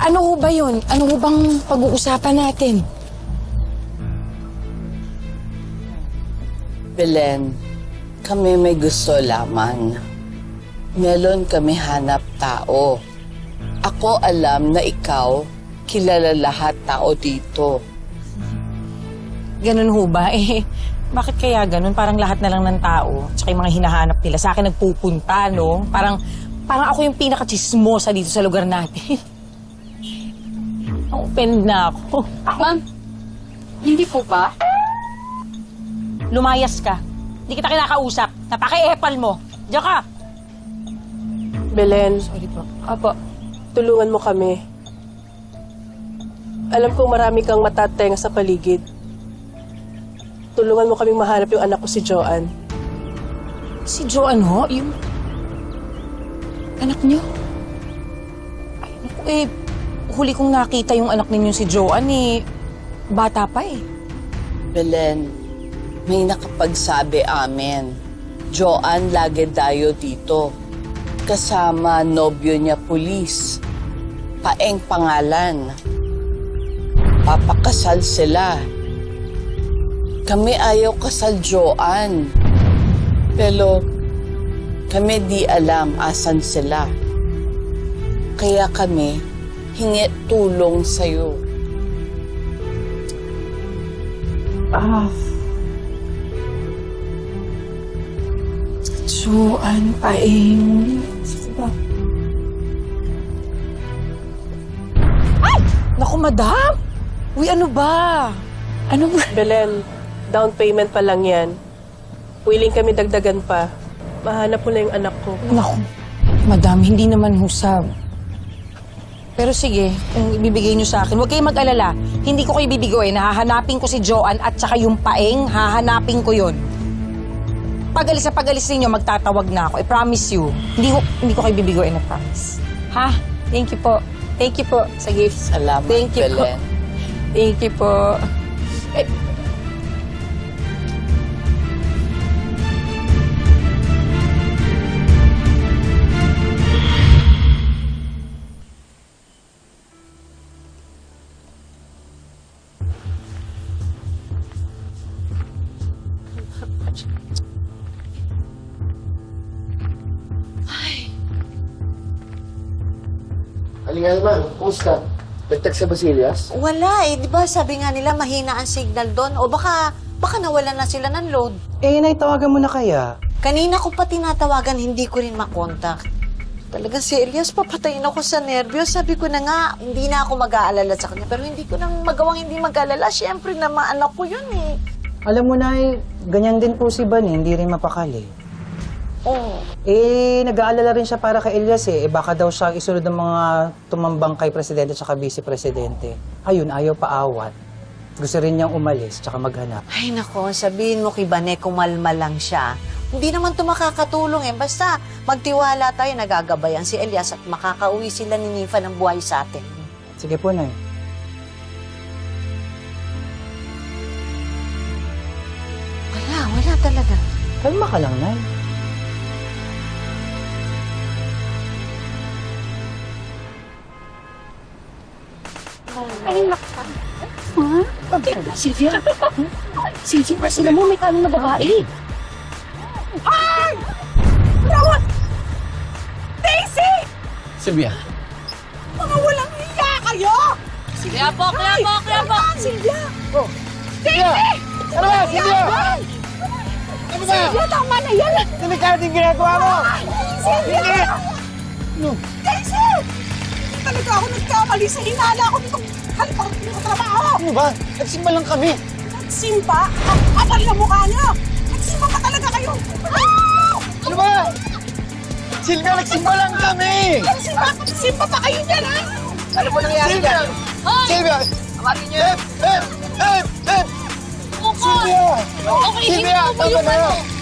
ano ho ba yun? Ano ho bang pag-uusapan natin? Belen, kami may gusto lamang. Melon kami hanap tao. Ako alam na ikaw kilala lahat tao dito. Ganun ho ba? Eh, bakit kaya ganun? Parang lahat na lang ng tao, tsaka yung mga hinahanap nila, sa akin nagpupunta, no? Parang, parang ako yung pinaka-chismosa dito sa lugar natin. Open na ako. Ma'am, hindi po ba? Lumayas ka. Hindi kita kinakausap. Napaka-epal mo. Diyan ka. Belen, Sorry po. Apo, tulungan mo kami. Alam kong marami kang matatenga sa paligid. Tulungan mo kaming mahanap yung anak ko si Joanne. Si Joanne ho? Yung... Anak niyo? Ay, naku eh. Huli kong nakita yung anak ninyo si Joanne eh. Bata pa eh. Belen, may nakapagsabi amin. Joan lagi dayo dito. Kasama nobyo niya pulis. Paeng pangalan. Papakasal sila. Kami ayaw kasal Joan. Pero kami di alam asan sila. Kaya kami hingi tulong sa'yo. Ah. Joanne Paeng. Ay! Naku, madam! Uy, ano ba? Ano ba? Belen, down payment pa lang yan. Willing kami dagdagan pa. Mahanap mo na yung anak ko. Naku, madam, hindi naman husab. Pero sige, kung ibibigay niyo sa akin, huwag kayong mag-alala. Hindi ko kayo bibigay. Nahahanapin ko si Joanne at saka yung paeng, hahanapin ko yun. Pag-alis sa pag-alis ninyo, magtatawag na ako. I promise you. Hindi ko, hindi ko kayo bibigay na promise. Ha? Thank you po. Thank you po sa gift. Salamat, Thank you po. Belen. Thank you po. Eh, Aling Alman, kumusta? Nagtag sa Basillas? Wala eh. Di ba sabi nga nila mahina ang signal doon? O baka, baka nawala na sila ng load. Eh, naitawagan mo na kaya? Kanina ko pa tinatawagan, hindi ko rin makontak. Talagang serious, papatayin ako sa nervyos. Sabi ko na nga, hindi na ako mag-aalala sa kanya. Pero hindi ko nang magawang hindi mag-aalala. Siyempre na mga anak ko yun eh. Alam mo na, eh, ganyan din po si Ban, eh, hindi rin mapakali. Oh. Eh, nag-aalala rin siya para kay Elias eh. eh baka daw siya isunod ng mga tumambang kay Presidente at Vice-Presidente. Ayun, ayaw paawat. Gusto rin niyang umalis tsaka maghanap. Ay nako, sabihin mo kay Bane, kumalma lang siya. Hindi naman to makakatulong eh. Basta magtiwala tayo, nagagabayan si Elias at makakauwi sila ni Nifa ng buhay sa atin. Sige po, Nay. Wala, talaga. Kalma ka lang, Nay. Sylvia? Sylvia, sila mo may tanong na babae. Silvia. Kaya po, kaya po, kaya po. Silvia! Ano ba, Silvia? Ano ba? Silvia, tama na yan. Delikado yung ginagawa mo! Silvia! Daisy! Talaga ako nagkamali sa hinala ko nitong sa trabaho. Ano ba? Nagsimba lang kami. Nagsimba? Ang kapal na mukha niyo. Nagsimba pa talaga kayo. Ah! Ano ba? Silvia, nagsimba lang kami! Nagsimba? Nagsimba pa kayo dyan, ha? Ano ba nangyari dyan? Hoy! Silvia! Tawagin niyo. Hep! Hep! Hep! Hep! Bukod! Silvia! Okay, Silvia, hinto mo tama yung na. ano.